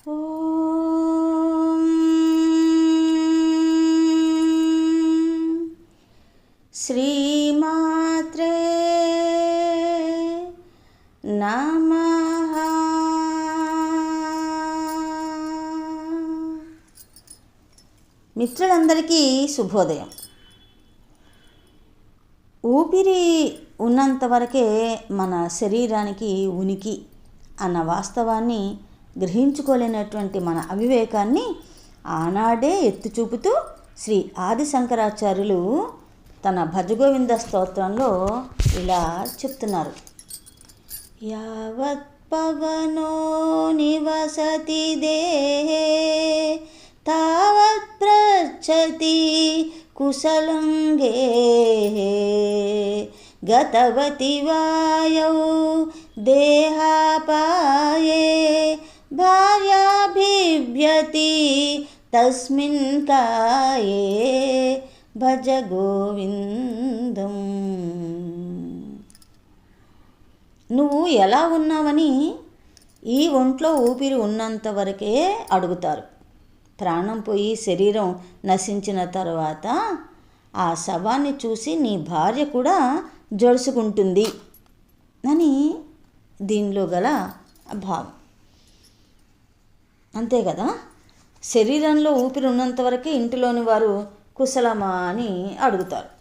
శ్రీమాత్రే నమః మిత్రులందరికీ శుభోదయం. ఊపిరి ఉన్నంత వరకే మన శరీరానికి ఉనికి అన్న వాస్తవాన్ని గ్రహించుకోలేనటువంటి మన అవివేకాన్ని ఆనాడే ఎత్తి చూపుతూ శ్రీ ఆది శంకరాచార్యులు తన భజగోవింద స్తోత్రంలో ఇలా చెప్తున్నారు. యావత్ పవనో నివసతి దేహే తావత్ పృచ్చతి కుశలం గేహే గతవతి వాయౌ దేహాపాయే భార్యాభివ్యతి తస్మిన్ కాయే భజ గోవిందం. నువ్వు ఎలా ఉన్నావని ఈ ఒంట్లో ఊపిరి ఉన్నంత వరకే అడుగుతారు. ప్రాణం పోయి శరీరం నశించిన తర్వాత ఆ శవాన్ని చూసి నీ భార్య కూడా జడుసుకుంటుంది అని దీనిలో గల భావం. అంతే కదా? శరీరంలో ఊపిరి ఉన్నంత వరకే ఇంటిలోని వారు కుశలమా అని అడుగుతారు.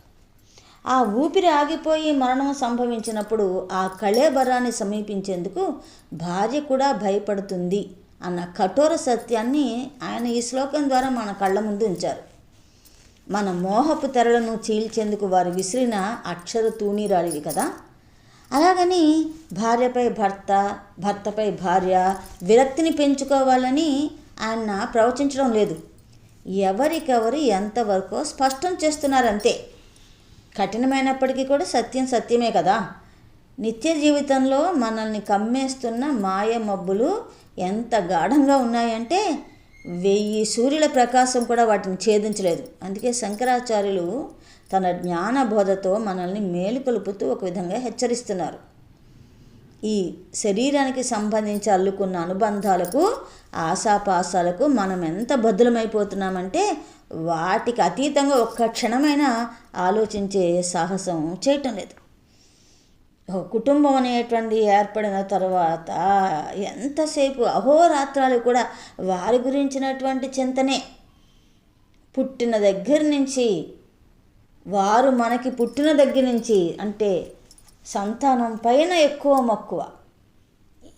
ఆ ఊపిరి ఆగిపోయి మరణం సంభవించినప్పుడు ఆ కళేబరాన్ని సమీపించేందుకు భార్య కూడా భయపడుతుంది అన్న కఠోర సత్యాన్ని ఆయన ఈ శ్లోకం ద్వారా మన కళ్ళ ముందు ఉంచారు. మన మోహపు తెరలను చీల్చేందుకు వారు విసిరిన అక్షర తూణీరాలివి కదా? అలాగని భార్యపై భర్త భర్తపై భార్య విరక్తిని పెంచుకోవాలని ఆయన ప్రవచించడం లేదు. ఎవరికెవరు ఎంతవరకు స్పష్టం చేస్తున్నారంతే. కఠినమైనప్పటికీ కూడా సత్యం సత్యమే కదా. నిత్య జీవితంలో మనల్ని కమ్మేస్తున్న మాయ మబ్బులు ఎంత గాఢంగా ఉన్నాయంటే వెయ్యి సూర్యుల ప్రకాశం కూడా వాటిని ఛేదించలేదు. అందుకే శంకరాచార్యులు తన జ్ఞాన బోధతో మనల్ని మేలుకొలుపుతూ ఒక విధంగా హెచ్చరిస్తున్నారు. ఈ శరీరానికి సంబంధించి అల్లుకున్న అనుబంధాలకు ఆశాపాసాలకు మనం ఎంత బద్దులమైపోతున్నామంటే వాటికి అతీతంగా ఒక్క క్షణమైన ఆలోచించే సాహసం చేయటం లేదు. కుటుంబం అనేటువంటి ఏర్పడిన తర్వాత ఎంతసేపు అహోరాత్రాలు కూడా వారి గురించినటువంటి చింతనే. పుట్టిన దగ్గర నుంచి వారు మనకి పుట్టిన దగ్గర నుంచి అంటే సంతానం పైన ఎక్కువ మక్కువ.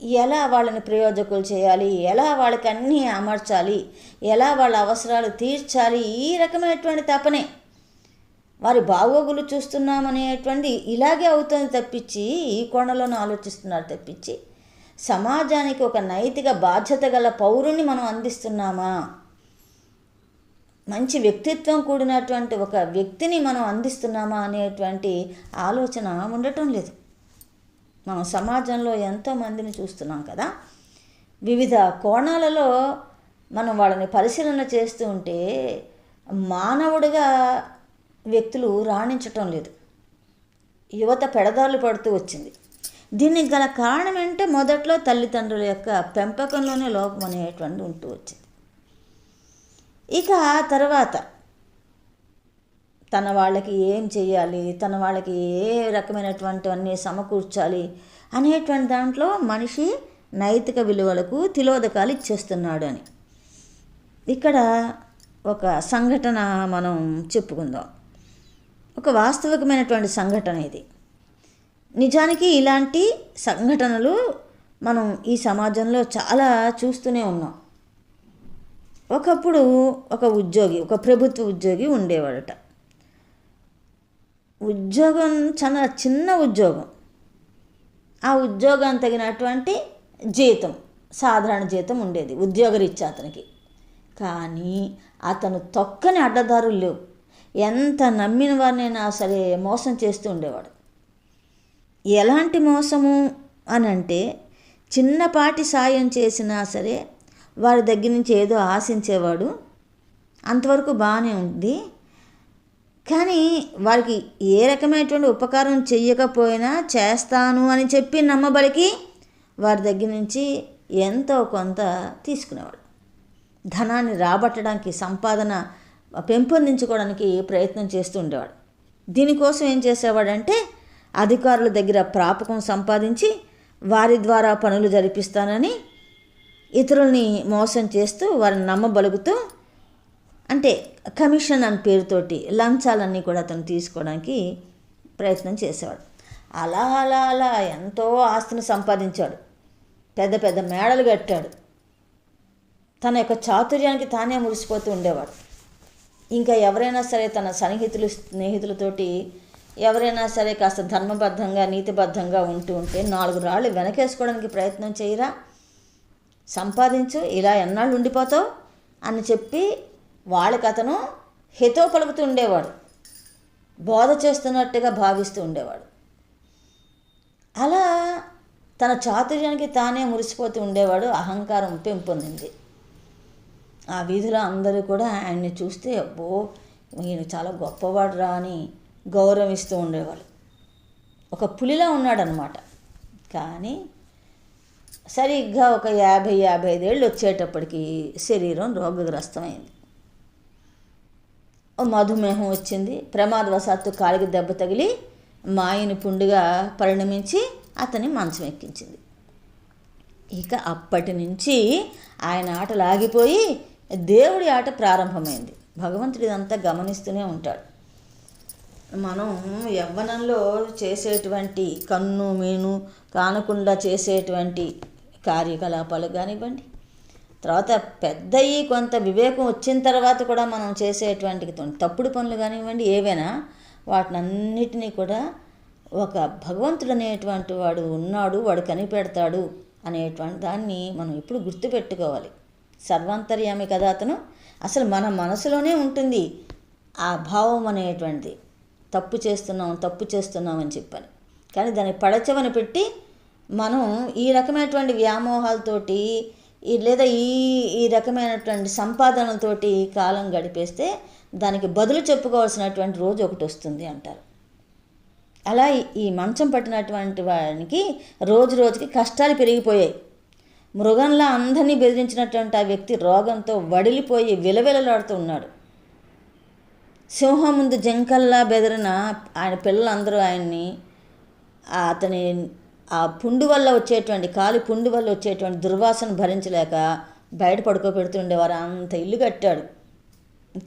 ఎలా వాళ్ళని ప్రయోజకులు చేయాలి? ఎలా వాళ్ళకి అన్నీ అమర్చాలి? ఎలా వాళ్ళ అవసరాలు తీర్చాలి? ఈ రకమైనటువంటి తపనే. వారి బాగోగులు చూస్తున్నామనేటువంటి ఇలాగే అవుతుంది తప్పించి ఈ కోణంలోనే ఆలోచిస్తున్నారు తప్పించి సమాజానికి ఒక నైతిక బాధ్యత గల పౌరుని మనం అందిస్తున్నామా? మంచి వ్యక్తిత్వం కూడినటువంటి ఒక వ్యక్తిని మనం అందిస్తున్నామా అనేటువంటి ఆలోచన ఉండటం లేదు. మనం సమాజంలో ఎంతోమందిని చూస్తున్నాం కదా. వివిధ కోణాలలో మనం వాళ్ళని పరిశీలన చేస్తూ ఉంటే మానవుడిగా వ్యక్తులు రాణించటం లేదు. యువత పెడదారులు పడుతూ వచ్చింది. దీనికి గల కారణం ఏంటంటే మొదట్లో తల్లిదండ్రుల యొక్క పెంపకంలోనే లోపం అనేటువంటి ఉంటూ వచ్చింది. ఇక తర్వాత తన వాళ్ళకి ఏం చేయాలి తన వాళ్ళకి ఏ రకమైనటువంటివన్నీ సమకూర్చాలి అనేటువంటి దాంట్లో మనిషి నైతిక విలువలకు తిలోదకాలు ఇచ్చేస్తున్నాడు అని. ఇక్కడ ఒక సంఘటన మనం చెప్పుకుందాం. ఒక వాస్తవికమైనటువంటి సంఘటన ఇది. నిజానికి ఇలాంటి సంఘటనలు మనం ఈ సమాజంలో చాలా చూస్తూనే ఉన్నాం. ఒకప్పుడు ఒక ఉద్యోగి ఒక ప్రభుత్వ ఉద్యోగి ఉండేవాడట. ఉద్యోగం చాలా చిన్న ఉద్యోగం. ఆ ఉద్యోగం తగినటువంటి జీతం సాధారణ జీతం ఉండేది ఉద్యోగరీత్యా అతనికి. కానీ అతను తొక్కని అడ్డదారులు లేవు. ఎంత నమ్మిన వారినైనా సరే మోసం చేస్తూ ఉండేవాడు. ఎలాంటి మోసము అని అంటే చిన్నపాటి సాయం చేసినా సరే వారి దగ్గర నుంచి ఏదో ఆశించేవాడు. అంతవరకు బాగానే ఉంది. కానీ వారికి ఏ రకమైనటువంటి ఉపకారం చెయ్యకపోయినా చేస్తాను అని చెప్పి నమ్మబలికి వారి దగ్గర నుంచి ఎంతో కొంత తీసుకునేవాడు. ధనాన్ని రాబట్టడానికి సంపాదన పెంపొందించుకోవడానికి ప్రయత్నం చేస్తూ ఉండేవాడు. దీనికోసం ఏం చేసేవాడంటే అధికారుల దగ్గర ప్రాపకం సంపాదించి వారి ద్వారా పనులు జరిపిస్తానని ఇతరుల్ని మోసం చేస్తూ వారిని నమ్మబలుగుతూ అంటే కమిషన్ అని పేరుతోటి లంచాలన్నీ కూడా అతను తీసుకోవడానికి ప్రయత్నం చేసేవాడు. అలా అలా అలా ఎంతో ఆస్తిని సంపాదించాడు. పెద్ద పెద్ద మేడలు కట్టాడు. తన యొక్క చాతుర్యానికి తానే మురిసిపోతూ ఉండేవాడు. ఇంకా ఎవరైనా సరే తన సన్నిహితులు స్నేహితులతోటి ఎవరైనా సరే కాస్త ధర్మబద్ధంగా నీతిబద్ధంగా ఉంటూ ఉంటే నాలుగు రాళ్ళు వెనకేసుకోవడానికి ప్రయత్నం చేయరా? సంపాదించు ఇలా ఎన్నాళ్ళు ఉండిపోతావు? అని చెప్పి వాళ్ళకి అతను హితో పలుకుతూ ఉండేవాడు. బోధ చేస్తున్నట్టుగా భావిస్తూ ఉండేవాడు. అలా తన చాతుర్యానికి తానే మురిసిపోతూ ఉండేవాడు. అహంకారం పెంపొందింది. ఆ వీధిలో అందరూ కూడా ఆయన్ని చూస్తే అబ్బో ఈయన చాలా గొప్పవాడు రా అని గౌరవిస్తూ ఉండేవాళ్ళు. ఒక పులిలా ఉన్నాడనమాట కానీ సరిగ్గా ఒక యాభై యాభై ఐదేళ్ళు వచ్చేటప్పటికి శరీరం రోగగ్రస్తమైంది. మధుమేహం వచ్చింది. ప్రమాదవశాత్తు కాలికి దెబ్బ తగిలి మాయని పుండుగా పరిణమించి అతని మంచం ఎక్కించింది. ఇక అప్పటి నుంచి ఆయన ఆటలు ఆగిపోయి దేవుడి ఆట ప్రారంభమైంది. భగవంతుడు ఇదంతా గమనిస్తూనే ఉంటాడు. మనం యవ్వనంలో చేసేటువంటి కన్ను మీను కానకుండా చేసేటువంటి కార్యకలాపాలు కానివ్వండి. తర్వాత పెద్దయి కొంత వివేకం వచ్చిన తర్వాత కూడా మనం చేసేటువంటి తప్పుడు పనులు కానివ్వండి ఏవైనా వాటినన్నిటినీ కూడా ఒక భగవంతుడు అనేటువంటి వాడు ఉన్నాడు వాడు కనిపెడతాడు అనేటువంటి దాన్ని మనం ఎప్పుడు గుర్తుపెట్టుకోవాలి. సర్వాంతర్యామి కదా అతను. అసలు మన మనసులోనే ఉంటుంది ఆ భావం అనేటువంటిది. తప్పు చేస్తున్నాం తప్పు చేస్తున్నాం అని చెప్పాను. కానీ దాన్ని పడచవని పెట్టి మనం ఈ రకమైనటువంటి వ్యామోహాలతోటి ఈ లేదా ఈ ఈ రకమైనటువంటి సంపాదనలతోటి కాలం గడిపేస్తే దానికి బదులు చెప్పుకోవాల్సినటువంటి రోజు ఒకటి వస్తుంది అంటారు. అలా ఈ మంచం పట్టినటువంటి వానికి రోజు రోజుకి కష్టాలు పెరిగిపోయాయి. మృగంలా అందరినీ బెదిరించినటువంటి ఆ వ్యక్తి రోగంతో వడిలిపోయి విలవిలలాడుతూ ఉన్నాడు. సింహం ముందు జంకల్లా బెదిరిన ఆయన పిల్లలందరూ ఆయన్ని అతని ఆ పుండు వల్ల వచ్చేటువంటి కాలి పుండు వల్ల వచ్చేటువంటి దుర్వాసన భరించలేక బయట పడుకోబెడుతుండేవారు అంత ఇల్లు కట్టాడు.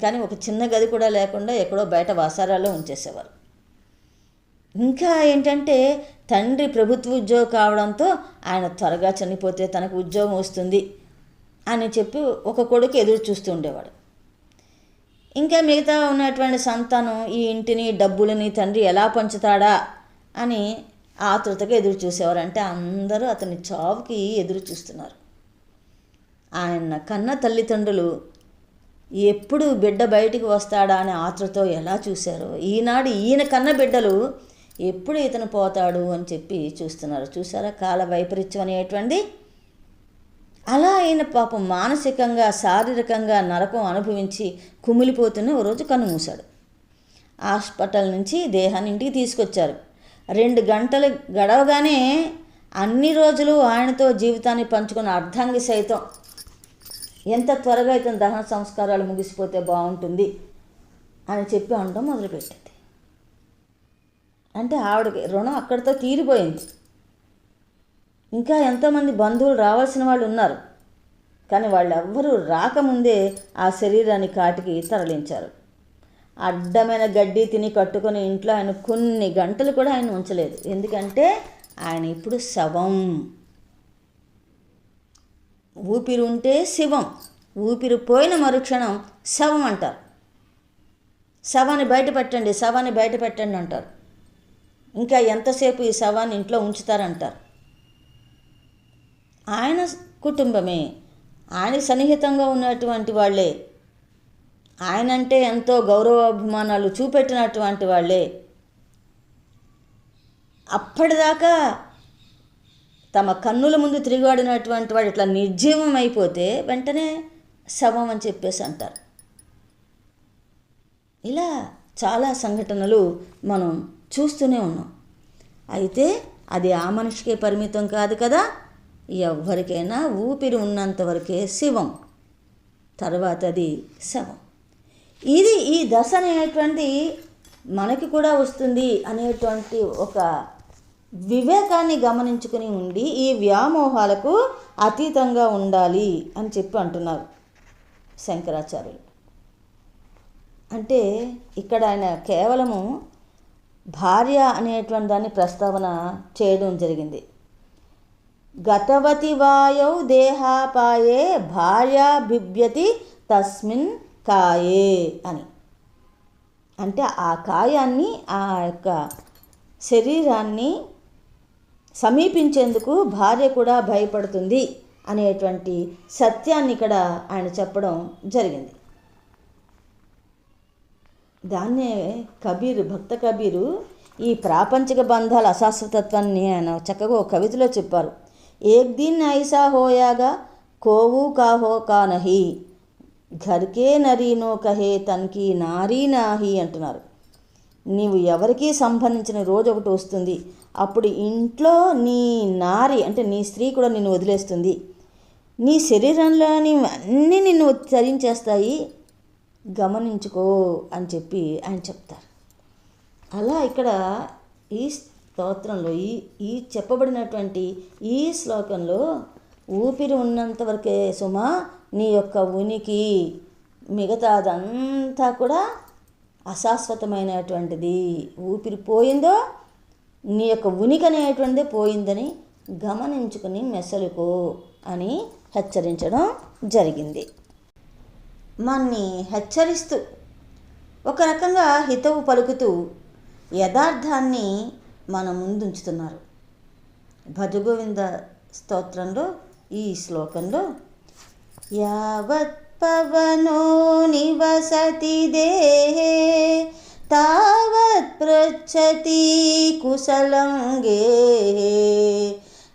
కానీ ఒక చిన్న గది కూడా లేకుండా ఎక్కడో బయట వాసారాల్లో ఉంచేసేవారు. ఇంకా ఏంటంటే తండ్రి ప్రభుత్వ ఉద్యోగం కావడంతో ఆయన త్వరగా చనిపోతే తనకు ఉద్యోగం వస్తుంది అని చెప్పి ఒక కొడుకు ఎదురు చూస్తూ ఉండేవాడు. ఇంకా మిగతా ఉన్నటువంటి సంతానం ఈ ఇంటిని డబ్బులని తండ్రి ఎలా పంచుతాడా అని ఆతృతగా ఎదురు చూసేవారు అంటే అందరూ అతని చావుకి ఎదురు చూస్తున్నారు. ఆయన కన్న తల్లిదండ్రులు ఎప్పుడు బిడ్డ బయటికి వస్తాడా అని ఆతృతో ఎలా చూశారో ఈనాడు ఈయన కన్న బిడ్డలు ఎప్పుడు ఇతను పోతాడు అని చెప్పి చూస్తున్నారు. చూసారా కాల వైపరీత్యం అనేటువంటి అలా ఆయన పాపం మానసికంగా శారీరకంగా నరకం అనుభవించి కుమిలిపోతూనే ఓ రోజు కన్నుమూశాడు హాస్పిటల్ నుంచి దేహాన్ని ఇంటికి తీసుకొచ్చారు. రెండు గంటలు గడవగానే అన్ని రోజులు ఆయనతో జీవితాన్ని పంచుకున్న అర్ధాంగి సైతం. ఎంత త్వరగా అయితే దహన సంస్కారాలు ముగిసిపోతే బాగుంటుంది అని చెప్పి అనడం మొదలుపెట్టింది. అంటే ఆవిడకి రుణం అక్కడితో తీరిపోయింది. ఇంకా ఎంతోమంది బంధువులు రావాల్సిన వాళ్ళు ఉన్నారు. కానీ వాళ్ళెవ్వరూ రాకముందే ఆ శరీరాన్ని కాటికి తరలించారు. అడ్డమైన గడ్డి తిని కట్టుకొని ఇంట్లో ఆయన కొన్ని గంటలు కూడా ఆయన ఉంచలేదు. ఎందుకంటే ఆయన ఇప్పుడు శవం. ఊపిరి ఉంటే శివం. ఊపిరి పోయిన మరుక్షణం శవం అంటారు. శవాన్ని బయట పెట్టండి శవాన్ని బయట పెట్టండి అంటారు. ఇంకా ఎంతసేపు ఈ శవాన్ని ఇంట్లో ఉంచుతారంటారు. ఆయన కుటుంబమే. ఆయన సన్నిహితంగా ఉన్నటువంటి వాళ్ళే. ఆయన అంటే ఎంతో గౌరవాభిమానాలు చూపెట్టినటువంటి వాళ్ళే. అప్పటిదాకా తమ కన్నుల ముందు తిరిగాడినటువంటి వాడు ఇట్లా నిర్జీవం అయిపోతే వెంటనే శవం అని చెప్పేసి అంటారు. ఇలా చాలా సంఘటనలు మనం చూస్తూనే ఉన్నాం. అయితే అది ఆ మనిషికే పరిమితం కాదు కదా. ఎవరికైనా ఊపిరి ఉన్నంత వరకే శివం. తర్వాత అది శవం. ఇది ఈ దశ అనేటువంటి మనకి కూడా వస్తుంది అనేటువంటి ఒక వివేకాన్ని గమనించుకుని ఉండి ఈ వ్యామోహాలకు అతీతంగా ఉండాలి అని చెప్పి అంటున్నారు శంకరాచార్యులు. అంటే ఇక్కడ ఆయన కేవలము భార్య అనేటువంటి దాన్ని ప్రస్తావన చేయడం జరిగింది. గతవతి వాయౌ దేహాపాయే భార్య బిభ్యతి తస్మిన్ కాయే అని. అంటే ఆ కాయాన్ని ఆ యొక్క శరీరాన్ని సమీపించేందుకు భార్య కూడా భయపడుతుంది అనేటువంటి సత్యాన్ని ఇక్కడ ఆయన చెప్పడం జరిగింది. దాన్నే కబీర్ భక్త కబీరు ఈ ప్రాపంచిక బంధాల అశాశ్వతత్వాన్ని ఆయన చక్కగా ఒక కవితలో చెప్పారు. ఏక్ దిన్ ఐసా హోయాగా కోవు కాహో కా నహి ఘర్కే నరీనో కహే తనకి నారీ నాహి అంటున్నారు. నీవు ఎవరికి సంబంధించిన రోజు ఒకటి వస్తుంది. అప్పుడు ఇంట్లో నీ నారి అంటే నీ స్త్రీ కూడా నిన్ను వదిలేస్తుంది. నీ శరీరంలోని అన్నీ నిన్ను చరించేస్తాయి గమనించుకో అని చెప్పి ఆయన చెప్తారు. అలా ఇక్కడ ఈ స్తోత్రంలో ఈ ఈ చెప్పబడినటువంటి ఈ శ్లోకంలో ఊపిరి ఉన్నంత వరకే సుమా నీ యొక్క ఉనికి మిగతాదంతా కూడా అశాశ్వతమైనటువంటిది. ఊపిరి పోయిందో నీ యొక్క ఉనికి అనేటువంటిది పోయిందని గమనించుకుని మెసలుకో అని హెచ్చరించడం జరిగింది. మన్ని హెచ్చరిస్తూ ఒక రకంగా హితవు పలుకుతూ యథార్థాన్ని మన ముందుంచుతున్నారు. భజగోవింద స్తోత్రంలో ఈ శ్లోకంలో यावत्पवनो निवसति देहे तावत् पृच्छति कुशलङ्गेः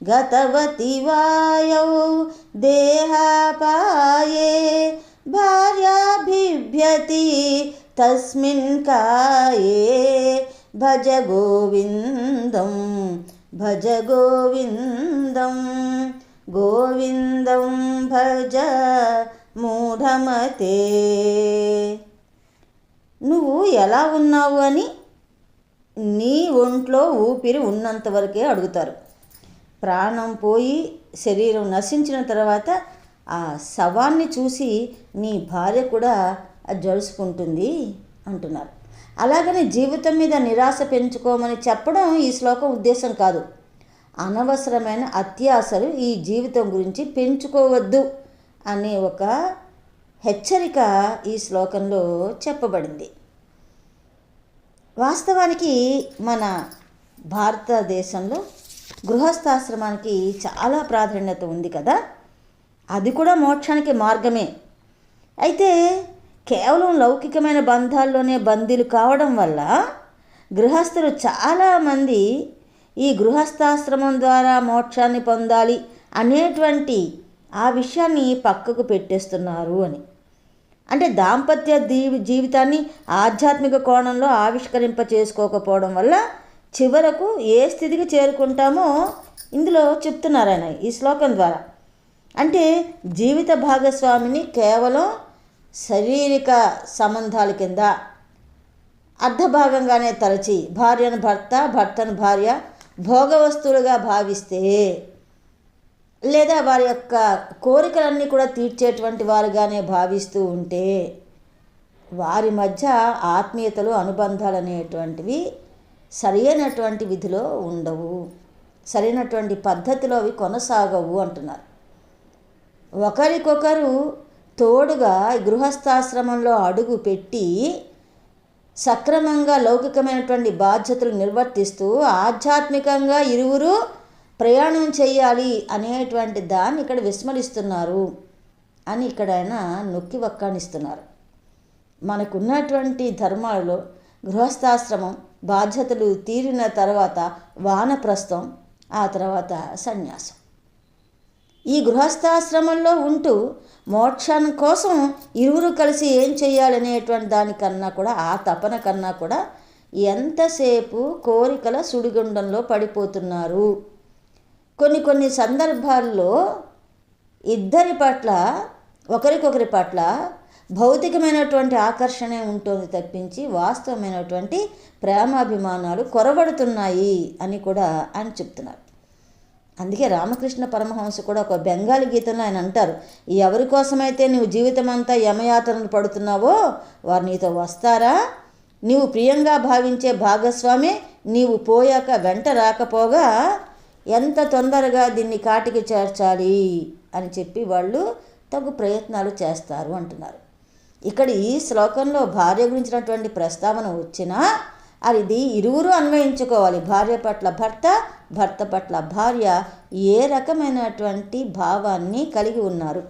गतवती वायौ देहापाये भार्याभिभ्यति तस्मिन् काये। भज गोविन्दं भज गोविन्दम् గోవిందం భజ మూఢమతే. నువ్వు ఎలా ఉన్నావు అని నీ ఒంట్లో ఊపిరి ఉన్నంత వరకే అడుగుతారు. ప్రాణం పోయి శరీరం నశించిన తర్వాత ఆ శవాన్ని చూసి నీ భార్య కూడా జలుసుకుంటుంది అంటున్నారు. అలాగని జీవితం మీద నిరాశ పెంచుకోమని చెప్పడం ఈ శ్లోకం ఉద్దేశం కాదు. అనవసరమైన అత్యాశలు ఈ జీవితం గురించి పెంచుకోవద్దు అనే ఒక హెచ్చరిక ఈ శ్లోకంలో చెప్పబడింది. వాస్తవానికి మన భారతదేశంలో గృహస్థాశ్రమానికి చాలా ప్రాధాన్యత ఉంది కదా? అది కూడా మోక్షానికి మార్గమే. అయితే కేవలం లౌకికమైన బంధాల్లోనే బందీలు కావడం వల్ల గృహస్థులు చాలామంది ఈ గృహస్థాశ్రమం ద్వారా మోక్షాన్ని పొందాలి అనేటువంటి ఆ విషయాన్ని పక్కకు పెట్టేస్తున్నారు అని. అంటే దాంపత్య జీవితాన్ని ఆధ్యాత్మిక కోణంలో ఆవిష్కరింప చేసుకోకపోవడం వల్ల చివరకు ఏ స్థితికి చేరుకుంటామో ఇందులో చెప్తున్నారు ఆయన ఈ శ్లోకం ద్వారా. అంటే జీవిత భాగస్వామిని కేవలం శారీరక సంబంధాల కింద అర్ధభాగంగానే తలచి భార్యను భర్త భర్తను భార్య భోగ వస్తువులుగా భావిస్తే లేదా వారి యొక్క కోరికలన్నీ కూడా తీర్చేటువంటి వారుగానే భావిస్తూ ఉంటే వారి మధ్య ఆత్మీయతలు అనుబంధాలు అనేటువంటివి సరైనటువంటి విధిలో ఉండవు. సరైనటువంటి పద్ధతిలో అవి కొనసాగవు అంటున్నారు. ఒకరికొకరు తోడుగా గృహస్థాశ్రమంలో అడుగు పెట్టి సక్రమంగా లౌకికమైనటువంటి బాధ్యతలు నిర్వర్తిస్తూ ఆధ్యాత్మికంగా ఇరువురు ప్రయాణం చేయాలి అనేటువంటి దాన్ని ఇక్కడ విస్మరిస్తున్నారు అని ఇక్కడ ఆయన నొక్కి వక్కానిస్తున్నారు మనకున్నటువంటి ధర్మాలలో గృహస్థాశ్రమం బాధ్యతలు తీరిన తర్వాత వానప్రస్థం ఆ తర్వాత సన్యాసం. ఈ గృహస్థాశ్రమంలో ఉంటూ మోక్షం కోసం ఇరువురు కలిసి ఏం చేయాలనేటువంటి దానికన్నా కూడా ఆ తపన కన్నా కూడా ఎంతసేపు కోరికల సుడిగుండంలో పడిపోతున్నారు. కొన్ని కొన్ని సందర్భాల్లో ఇద్దరి పట్ల ఒకరికొకరి పట్ల భౌతికమైనటువంటి ఆకర్షణే ఉంటుంది తప్పించి వాస్తవమైనటువంటి ప్రేమాభిమానాలు కొరబడుతున్నాయి అని కూడా ఆయన చెప్తున్నారు. అందుకే రామకృష్ణ పరమహంస కూడా ఒక బెంగాలీ గీతంలో ఆయన అంటారు ఎవరి కోసమైతే నువ్వు జీవితం అంతా యమయాతనలు పడుతున్నావో వారు నీతో వస్తారా? నీవు ప్రియంగా భావించే భాగస్వామి నీవు పోయాక వెంట రాకపోగా ఎంత తొందరగా దీన్ని కాటికి చేర్చాలి అని చెప్పి వాళ్ళు తగు ప్రయత్నాలు చేస్తారు అంటున్నారు. ఇక్కడ ఈ శ్లోకంలో భార్య గురించినటువంటి ప్రస్తావన వచ్చినా అది ఇరువురు అన్వయించుకోవాలి. భార్య పట్ల భర్త భర్త పట్ల భార్య ఏ రకమైనటువంటి భావాన్ని కలిగి ఉన్నారు?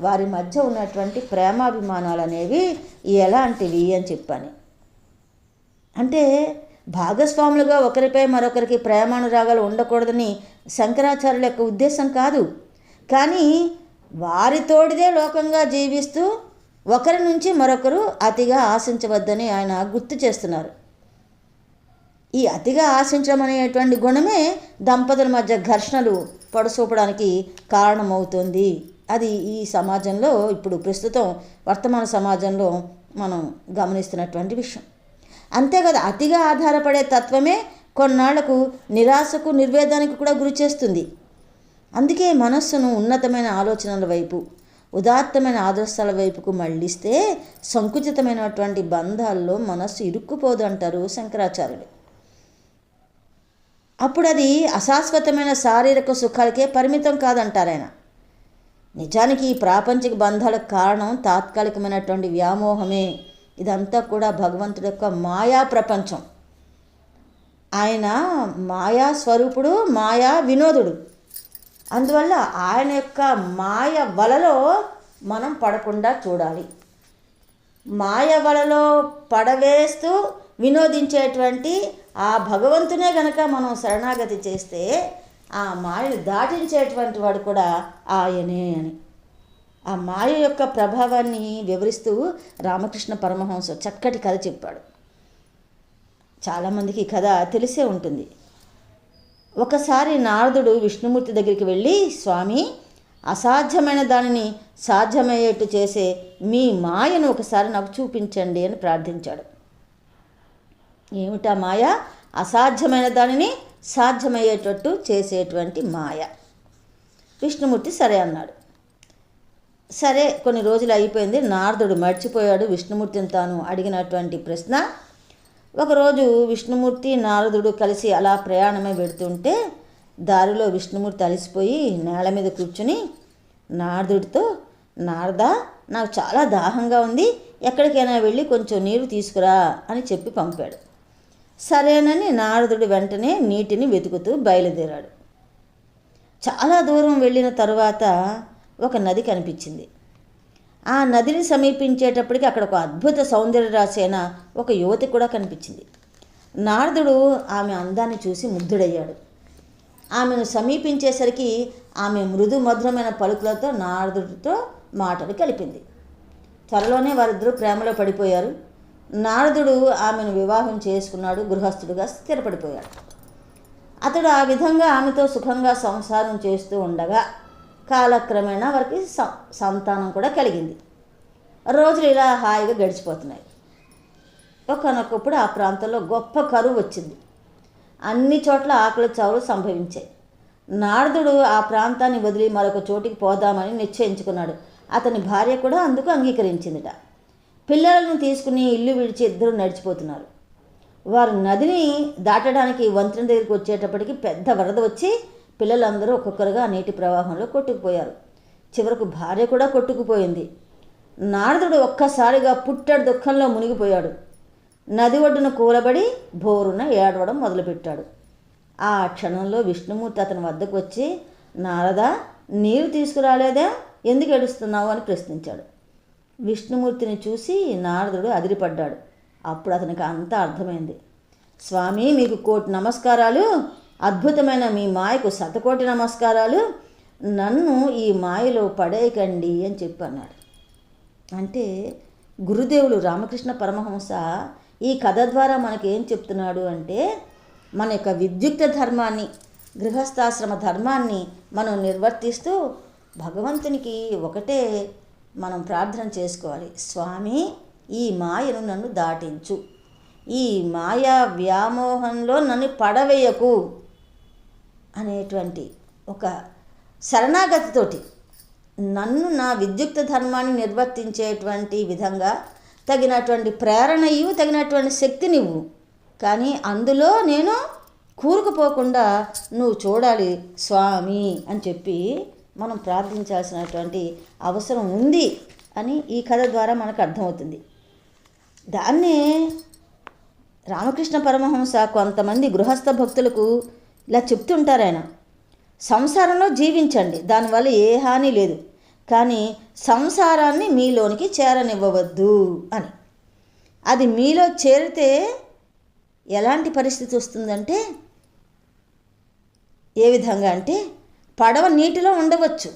వారి మధ్య ఉన్నటువంటి ప్రేమాభిమానాలు అనేవి ఎలాంటివి అని చెప్పాను. అంటే భాగస్వాములుగా ఒకరిపై మరొకరికి ప్రేమానురాగాలు ఉండకూడదని శంకరాచార్యుల యొక్క ఉద్దేశం కాదు. కానీ వారితోడిదే లోకంగా జీవిస్తూ ఒకరి నుంచి మరొకరు అతిగా ఆశించవద్దని ఆయన గుర్తు చేస్తున్నారు. ఈ అతిగా ఆశించడం అనేటువంటి గుణమే దంపతుల మధ్య ఘర్షణలు పొడసూపడానికి కారణమవుతుంది. అది ఈ సమాజంలో ఇప్పుడు ప్రస్తుతం వర్తమాన సమాజంలో మనం గమనిస్తున్నటువంటి విషయం. అంతే కదా అతిగా ఆధారపడే తత్వమే కొన్నాళ్ళకు నిరాశకు నిర్వేదానికి కూడా గురి చేస్తుంది. అందుకే మనస్సును ఉన్నతమైన ఆలోచనల వైపు ఉదాత్తమైన ఆదర్శాల వైపుకు మళ్ళిస్తే సంకుచితమైనటువంటి బంధాల్లో మనస్సు ఇరుక్కుపోదు అంటారు శంకరాచార్యులు. అప్పుడు అది అశాశ్వతమైన శారీరక సుఖాలకే పరిమితం కాదంటారు ఆయన నిజానికి ఈ ప్రాపంచిక బంధాలకు కారణం తాత్కాలికమైనటువంటి వ్యామోహమే. ఇదంతా కూడా భగవంతుడి యొక్క మాయా ప్రపంచం. ఆయన మాయా స్వరూపుడు మాయా వినోదుడు. అందువల్ల ఆయన యొక్క మాయ వలలో మనం పడకుండా చూడాలి. మాయ వలలో పడవేస్తూ వినోదించేటువంటి ఆ భగవంతునే గనక మనం శరణాగతి చేస్తే ఆ మాయను దాటించేటువంటి వాడు కూడా ఆయనే అని. ఆ మాయ యొక్క ప్రభావాన్ని వివరిస్తూ రామకృష్ణ పరమహంస చక్కటి కథ చెప్పాడు. చాలామందికి ఈ కథ తెలిసే ఉంటుంది. ఒకసారి నారదుడు విష్ణుమూర్తి దగ్గరికి వెళ్ళి స్వామి అసాధ్యమైన దానిని సాధ్యమయ్యేట్టు చేసే మీ మాయను ఒకసారి నాకు చూపించండి అని ప్రార్థించాడు. ఏమిటా మాయ? అసాధ్యమైన దానిని సాధ్యమయ్యేటట్టు చేసేటువంటి మాయ. విష్ణుమూర్తి సరే అన్నాడు. సరే కొన్ని రోజులు అయిపోయింది. నారదుడు మర్చిపోయాడు విష్ణుమూర్తిని తాను అడిగినటువంటి ప్రశ్న. ఒకరోజు విష్ణుమూర్తి నారదుడు కలిసి అలా ప్రయాణమే పెడుతుంటే దారిలో విష్ణుమూర్తి అలసిపోయి నేల మీద కూర్చుని నారదుడితో నారదా నాకు చాలా దాహంగా ఉంది. ఎక్కడికైనా వెళ్ళి కొంచెం నీరు తీసుకురా అని చెప్పి పంపాడు. సరేనని నారదుడు వెంటనే నీటిని వెతుకుతూ బయలుదేరాడు. చాలా దూరం వెళ్ళిన తరువాత ఒక నది కనిపించింది. ఆ నదిని సమీపించేటప్పటికి అక్కడ ఒక అద్భుత సౌందర్య రాసైన ఒక యువతి కూడా కనిపించింది. నారదుడు ఆమె అందాన్ని చూసి ముగ్ధుడయ్యాడు. ఆమెను సమీపించేసరికి ఆమె మృదు మధురమైన పలుకులతో నారదుడితో మాటలు కలిపింది. త్వరలోనే వారిద్దరూ ప్రేమలో పడిపోయారు. నారదుడు ఆమెను వివాహం చేసుకున్నాడు గృహస్థుడిగా స్థిరపడిపోయాడు. అతడు ఆ విధంగా ఆమెతో సుఖంగా సంసారం చేస్తూ ఉండగా కాలక్రమేణా వారికి స- సంతానం కూడా కలిగింది. రోజులు ఇలా హాయిగా గడిచిపోతున్నాయి. ఒకనొకప్పుడు ఆ ప్రాంతంలో గొప్ప కరువు వచ్చింది. అన్ని చోట్ల ఆకలి చావులు సంభవించాయి. నారదుడు ఆ ప్రాంతాన్ని వదిలి మరొక చోటికి పోదామని నిశ్చయించుకున్నాడు. అతని భార్య కూడా అందుకు అంగీకరించిందిట. పిల్లలను తీసుకుని ఇల్లు విడిచి ఇద్దరు నడిచిపోతున్నారు. వారు నదిని దాటడానికి వంతెన దగ్గరికి వచ్చేటప్పటికి పెద్ద వరద వచ్చి పిల్లలందరూ ఒక్కొక్కరుగా నీటి ప్రవాహంలో కొట్టుకుపోయారు. చివరకు భార్య కూడా కొట్టుకుపోయింది. నారదుడు ఒక్కసారిగా పుట్టడు దుఃఖంలో మునిగిపోయాడు. నది ఒడ్డున కూలబడి బోరున ఏడవడం మొదలుపెట్టాడు. ఆ క్షణంలో విష్ణుమూర్తి అతని వద్దకు వచ్చి నారదా నీరు తీసుకురాలేదా? ఎందుకు ఏడుస్తున్నావు? అని ప్రశ్నించాడు. విష్ణుమూర్తిని చూసి నారదుడు అదిరిపడ్డాడు. అప్పుడు అతనికి అంతా అర్థమైంది. స్వామి మీకు కోటి నమస్కారాలు. అద్భుతమైన మీ మాయకు శతకోటి నమస్కారాలు. నన్ను ఈ మాయలో పడేయకండి అని చెప్పి అన్నాడు అంటే గురుదేవులు రామకృష్ణ పరమహంస ఈ కథ ద్వారా మనకి ఏం చెప్తున్నాడు అంటే మన యొక్క విద్యుక్త ధర్మాన్ని గృహస్థాశ్రమ ధర్మాన్ని మనం నిర్వర్తిస్తూ భగవంతునికి ఒకటే మనం ప్రార్థన చేసుకోవాలి. స్వామి ఈ మాయను నన్ను దాటించు. ఈ మాయా వ్యామోహంలో నన్ను పడవేయకు. అనేటువంటి ఒక శరణాగతితోటి నన్ను నా విద్యుక్త ధర్మాన్ని నిర్వర్తించేటువంటి విధంగా తగినటువంటి ప్రేరణ ఇవ్వు తగినటువంటి శక్తినివ్వు. కానీ అందులో నేను కూరుకుపోకుండా నువ్వు చూడాలి స్వామి అని చెప్పి మనం ప్రార్థించాల్సినటువంటి అవసరం ఉంది అని ఈ కథ ద్వారా మనకు అర్థమవుతుంది. దాన్నే రామకృష్ణ పరమహంస కొంతమంది గృహస్థ భక్తులకు ఇలా చెప్తుంటారు ఆయన. సంసారంలో జీవించండి దానివల్ల ఏ హాని లేదు. కానీ సంసారాన్ని మీలోనికి చేరనివ్వవద్దు అని. అది మీలో చేరితే ఎలాంటి పరిస్థితి వస్తుందంటే ఏ విధంగా అంటే పడవ నీటిలో ఉండవచ్చు.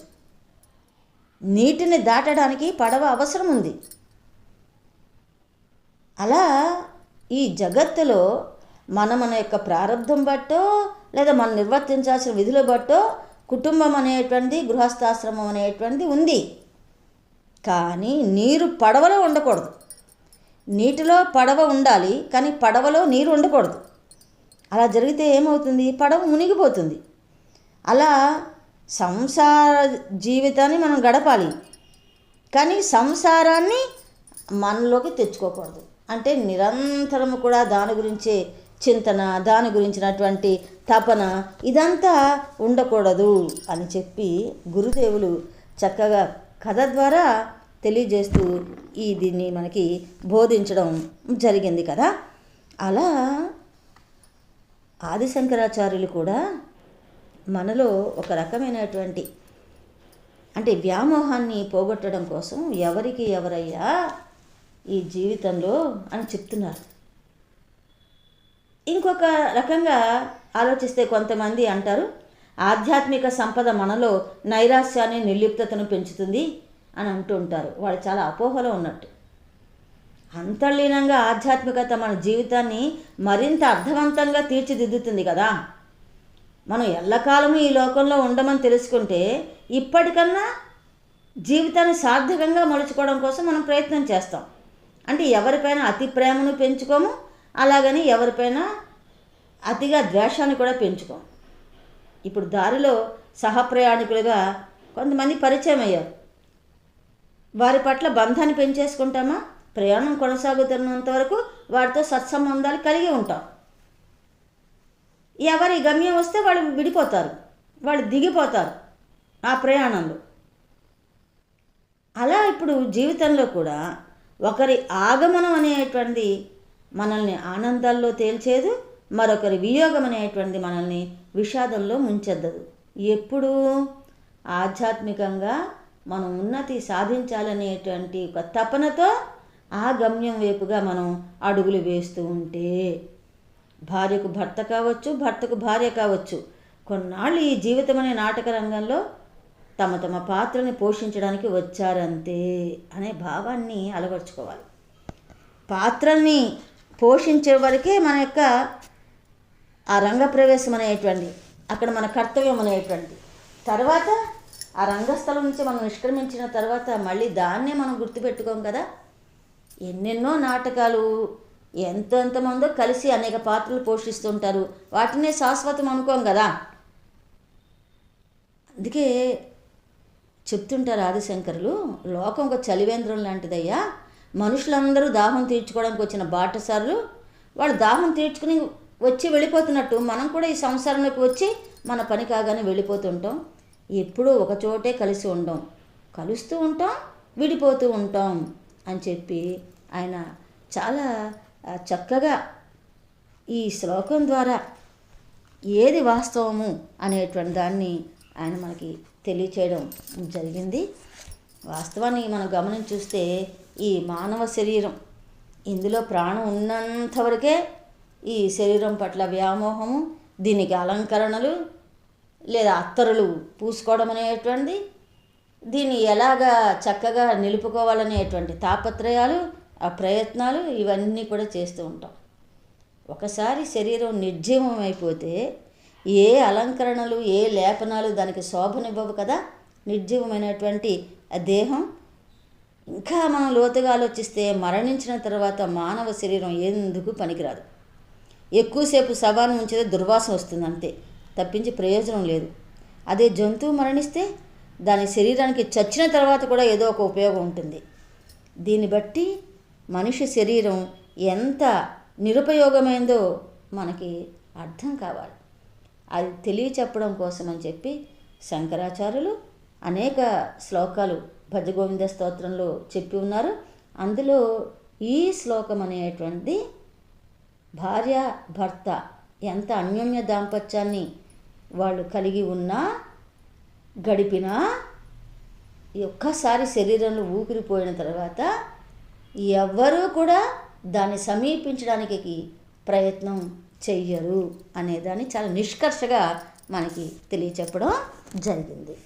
నీటిని దాటడానికి పడవ అవసరం ఉంది. అలా ఈ జగత్తులో మన మన యొక్క ప్రారంధం బట్టో లేదా మనం నిర్వర్తించాల్సిన విధుల బట్టో కుటుంబం అనేటువంటి గృహస్థాశ్రమం అనేటువంటిది ఉంది. కానీ నీరు పడవలో ఉండకూడదు. నీటిలో పడవ ఉండాలి కానీ పడవలో నీరు ఉండకూడదు. అలా జరిగితే ఏమవుతుంది? పడవ మునిగిపోతుంది. అలా సంసార జీవితాన్ని మనం గడపాలి. కానీ సంసారాన్ని మనలోకి తెచ్చుకోకూడదు. అంటే నిరంతరము కూడా దాని గురించే చింతన దాని గురించినటువంటి తపన ఇదంతా ఉండకూడదు అని చెప్పి గురుదేవులు చక్కగా కథ ద్వారా తెలియజేస్తూ ఈ దీన్ని మనకి బోధించడం జరిగింది కదా. అలా ఆదిశంకరాచార్యులు కూడా మనలో ఒక రకమైనటువంటి అంటే వ్యామోహాన్ని పోగొట్టడం కోసం ఎవరికి ఎవరయ్యా ఈ జీవితంలో అని చెప్తున్నారు. ఇంకొక రకంగా ఆలోచిస్తే కొంతమంది అంటారు ఆధ్యాత్మిక సంపద మనలో నైరాశ్యాన్ని నిర్లిప్తతను పెంచుతుంది అని అంటూ ఉంటారు. వాళ్ళు చాలా అపోహలో ఉన్నట్టు. అంతర్లీనంగా ఆధ్యాత్మికత మన జీవితాన్ని మరింత అర్థవంతంగా తీర్చిదిద్దుతుంది కదా. మనం ఎల్లకాలము ఈ లోకంలో ఉండమని తెలుసుకుంటే ఇప్పటికన్నా జీవితాన్ని సార్థకంగా మలుచుకోవడం కోసం మనం ప్రయత్నం చేస్తాం. అంటే ఎవరిపైన అతి ప్రేమను పెంచుకోము అలాగని ఎవరిపైన అతిగా ద్వేషాన్ని కూడా పెంచుకోము. ఇప్పుడు దారిలో సహప్రయాణికులుగా కొంతమంది పరిచయం అయ్యారు. వారి పట్ల బంధాన్ని పెంచేసుకుంటామా? ప్రయాణం కొనసాగుతున్నంత వరకు వారితో సత్సంబంధాలు కలిగి ఉంటాం. ఎవరి గమ్యం వస్తే వాళ్ళు విడిపోతారు వాళ్ళు దిగిపోతారు ఆ ప్రయాణంలో. అలా ఇప్పుడు జీవితంలో కూడా ఒకరి ఆగమనం అనేటువంటిది మనల్ని ఆనందాల్లో తేల్చేదు మరొకరి వియోగం అనేటువంటిది మనల్ని విషాదంలో ముంచెద్దదు. ఎప్పుడూ ఆధ్యాత్మికంగా మనం ఉన్నతి సాధించాలనేటువంటి ఒక తపనతో ఆ గమ్యం వైపుగా మనం అడుగులు వేస్తూ ఉంటే భార్యకు భర్త కావచ్చు భర్తకు భార్య కావచ్చు. కొన్నాళ్ళు ఈ జీవితం అనే నాటక రంగంలో తమ తమ పాత్రని పోషించడానికి వచ్చారంతే అనే భావాన్ని అలవర్చుకోవాలి. పాత్రల్ని పోషించే వరకే మన యొక్క ఆ రంగప్రవేశం అనేటువంటి అక్కడ మన కర్తవ్యం అనేటువంటి తర్వాత ఆ రంగస్థలం నుంచి మనం నిష్క్రమించిన తర్వాత మళ్ళీ దాన్నే మనం గుర్తుపెట్టుకోం కదా. ఎన్నెన్నో నాటకాలు ఎంతెంతమందో కలిసి అనేక పాత్రలు పోషిస్తుంటారు. వాటినే శాశ్వతం అనుకోం కదా. అందుకే చెప్తుంటారు ఆదిశంకరులు లోకం ఒక చలివేంద్రం లాంటిదయ్యా. మనుషులందరూ దాహం తీర్చుకోవడానికి వచ్చిన బాటసారులు వాళ్ళు దాహం తీర్చుకుని వచ్చి వెళ్ళిపోతున్నట్టు మనం కూడా ఈ సంసారంలోకి వచ్చి మన పని కాగానే వెళ్ళిపోతుంటాం. ఎప్పుడూ ఒక చోటే కలిసి ఉండం. కలుస్తూ ఉంటాం విడిపోతూ ఉంటాం అని చెప్పి ఆయన చాలా చక్కగా ఈ శ్లోకం ద్వారా ఏది వాస్తవము అనేటువంటి దాన్ని ఆయన మనకి తెలియచేయడం జరిగింది. వాస్తవాన్ని మనం గమనించి చూస్తే ఈ మానవ శరీరం ఇందులో ప్రాణం ఉన్నంత వరకే ఈ శరీరం పట్ల వ్యామోహము దీనికి అలంకరణలు లేదా అత్తరులు పూసుకోవడం అనేటువంటిది దీన్ని ఎలాగా చక్కగా నిలుపుకోవాలనేటువంటి తాపత్రయాలు ఆ ప్రయత్నాలు ఇవన్నీ కూడా చేస్తూ ఉంటాం. ఒకసారి శరీరం నిర్జీవం అయిపోతే ఏ అలంకరణలు ఏ లేపనాలు దానికి శోభనివ్వవు కదా? నిర్జీవమైనటువంటి ఆ దేహం. ఇంకా మనం లోతుగా ఆలోచిస్తే మరణించిన తర్వాత మానవ శరీరం ఎందుకు పనికిరాదు? ఎక్కువసేపు శవాన్ని ఉంచితే దుర్వాసన వస్తుంది అంతే తప్పించి ప్రయోజనం లేదు. అదే జంతువు మరణిస్తే దాని శరీరానికి చచ్చిన తర్వాత కూడా ఏదో ఒక ఉపయోగం ఉంటుంది. దీన్ని బట్టి మనిషి శరీరం ఎంత నిరుపయోగమైందో మనకి అర్థం కావాలి. అది తెలియ చెప్పడం కోసం అని చెప్పి శంకరాచార్యులు అనేక శ్లోకాలు భజగోవింద స్తోత్రంలో చెప్పి ఉన్నారు. అందులో ఈ శ్లోకం అనేటువంటిది భార్య భర్త ఎంత అన్యోన్య దాంపత్యాన్ని వాళ్ళు కలిగి ఉన్నా గడిపినా ఒక్కసారి శరీరంలో ఊపిరిపోయిన తర్వాత ఎవ్వరూ కూడా దాన్ని సమీపించడానికి ప్రయత్నం చెయ్యరు అనేదాన్ని చాలా నిష్కర్షగా మనకి తెలియచెప్పడం జరిగింది.